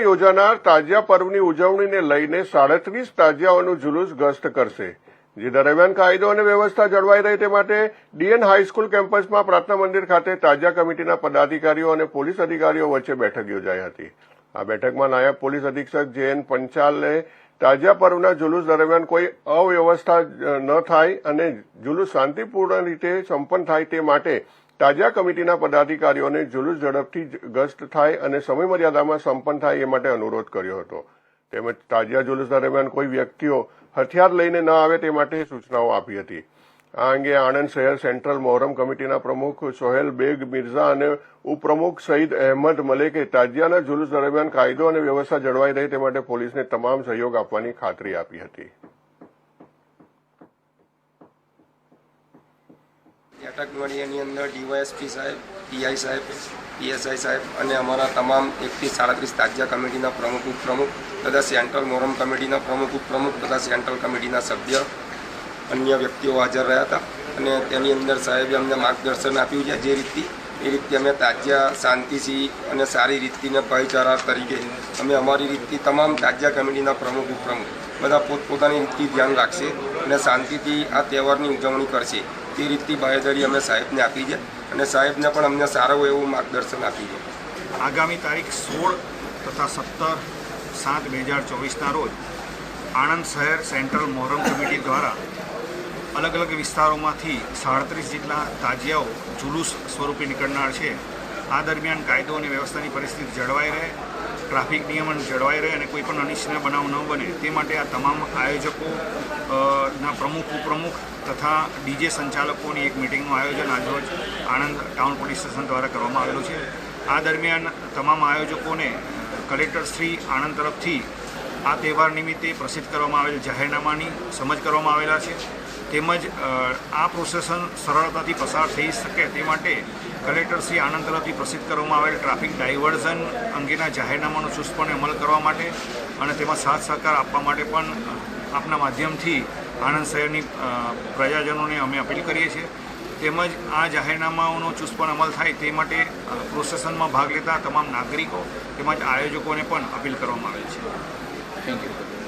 યોજાનાર તાજિયા પર્વની ઉજવણીને લઈને સાડત્રીસ તાજિયાઓનું જુલુસ ગસ્ત કરશે જે દરમિયાન કાયદો અને વ્યવસ્થા જળવાઈ રહે તે માટે ડીએન હાઈસ્કૂલ કેમ્પસમાં પ્રાર્થના મંદિર ખાતે તાજિયા કમિટીના પદાધિકારીઓ અને પોલીસ અધિકારીઓ વચ્ચે બેઠક યોજાઈ હતી. આ બેઠકમાં નાયબ પોલીસ અધિક્ષક જે પંચાલે તાજિયા પર્વના જુલુસ દરમિયાન કોઈ અવ્યવસ્થા ન થાય અને જુલુસ શાંતિપૂર્ણ રીતે સંપન્ન થાય તે માટે તાજિયા કમિટીના પદાધિકારીઓને જુલુસ ઝડપથી ગસ્ત થાય અને સમયમર્યાદામાં સંપન્ન થાય એ માટે અનુરોધ કર્યો હતો. તેમજ તાજિયા જુલુસ દરમિયાન કોઈ વ્યક્તિઓ હથિયાર લઈને ન આવે તે માટે સૂચનાઓ આપી હતી. આ અંગે આણંદ શહેર સેન્ટ્રલ મોહરમ કમિટીના પ્રમુખ સોહેલ બેગ મિર્ઝા અને ઉપપ્રમુખ સઈદ અહેમદ મલેકે તાજિયાના જુલુસ દરમિયાન કાયદો અને વ્યવસ્થા જળવાઈ રહે તે માટે પોલીસને તમામ સહયોગ આપવાની ખાતરી આપી હતી. અટકવાડીની અંદર ડીવાયએસપી સાહેબ, પીઆઈ સાહેબ, પીએસઆઈ સાહેબ અને અમારા તમામ એકથી સાડત્રીસ તાજિયા કમિટીના પ્રમુખ, ઉપપ્રમુખ તથા સેન્ટ્રલ મોરમ કમિટીના પ્રમુખ, ઉપપ્રમુખ તથા સેન્ટ્રલ કમિટીના સભ્ય અન્ય વ્યક્તિઓ હાજર રહ્યા હતા. અને તેની અંદર સાહેબે અમને માર્ગદર્શન આપ્યું છે. જે રીતથી, એ રીતે અમે તાજિયા શાંતિથી અને સારી રીતથી ને ભાઈચારા તરીકે અમે અમારી રીતથી તમામ તાજિયા કમિટીના પ્રમુખ, ઉપપ્રમુખ બધા પોતપોતાની રીતથી ધ્યાન રાખશે અને શાંતિથી આ તહેવારની ઉજવણી કરશે. તે રીતની બાહેધરી અમે સાહેબને આપી છે અને સાહેબને પણ અમને સારું એવું માર્ગદર્શન આપી છે. આગામી તારીખ સોળ તથા સત્તર સાત બે હજાર ચોવીસના રોજ આણંદ શહેર સેન્ટ્રલ મોહરમ કમિટી દ્વારા અલગ અલગ વિસ્તારોમાંથી સાડત્રીસ જેટલા તાજિયાઓ જુલુસ સ્વરૂપે નીકળનાર છે. આ દરમિયાન કાયદો અને વ્યવસ્થાની પરિસ્થિતિ જળવાઈ રહે ટ્રાફિક નિયમન જળવાઈ રહે અને કોઈ પણ અનિચ્છનીય બનાવ ન બને, તે માટે આ તમામ આયોજકો ના પ્રમુખ, ઉપપ્રમુખ તથા ડીજે સંચાલકોની એક મિટિંગનું આયોજન આજરોજ આણંદ ટાઉન પોલીસ સ્ટેશન દ્વારા કરવામાં આવેલું છે. આ દરમિયાન તમામ આયોજકોને કલેક્ટર શ્રી આણંદ તરફથી આ તહેવાર નિમિત્તે પ્રસિદ્ધ કરવામાં આવેલ જાહેરનામાની સમજ કરવામાં આવેલા છે. તેમજ આ પ્રોસેસન સરળતાથી પસાર થઈ શકે તે માટે કલેક્ટર શ્રી આણંદ તરફથી પ્રસિદ્ધ કરવામાં આવેલ ટ્રાફિક ડાયવર્ઝન અંગેના જાહેરનામાનો ચુસ્તપણે અમલ કરવા માટે અને તેમાં સાથ સહકાર આપવા માટે પણ આપના માધ્યમથી આણંદ શહેરની પ્રજાજનોને અમે અપીલ કરીએ છીએ. તેમજ, આ જાહેરનામાઓનો ચુસ્તપણ અમલ થાય તે માટે પ્રોસેસનમાં ભાગ લેતા તમામ નાગરિકો તેમજ આયોજકોને પણ અપીલ કરવામાં આવેલ છે. Thank you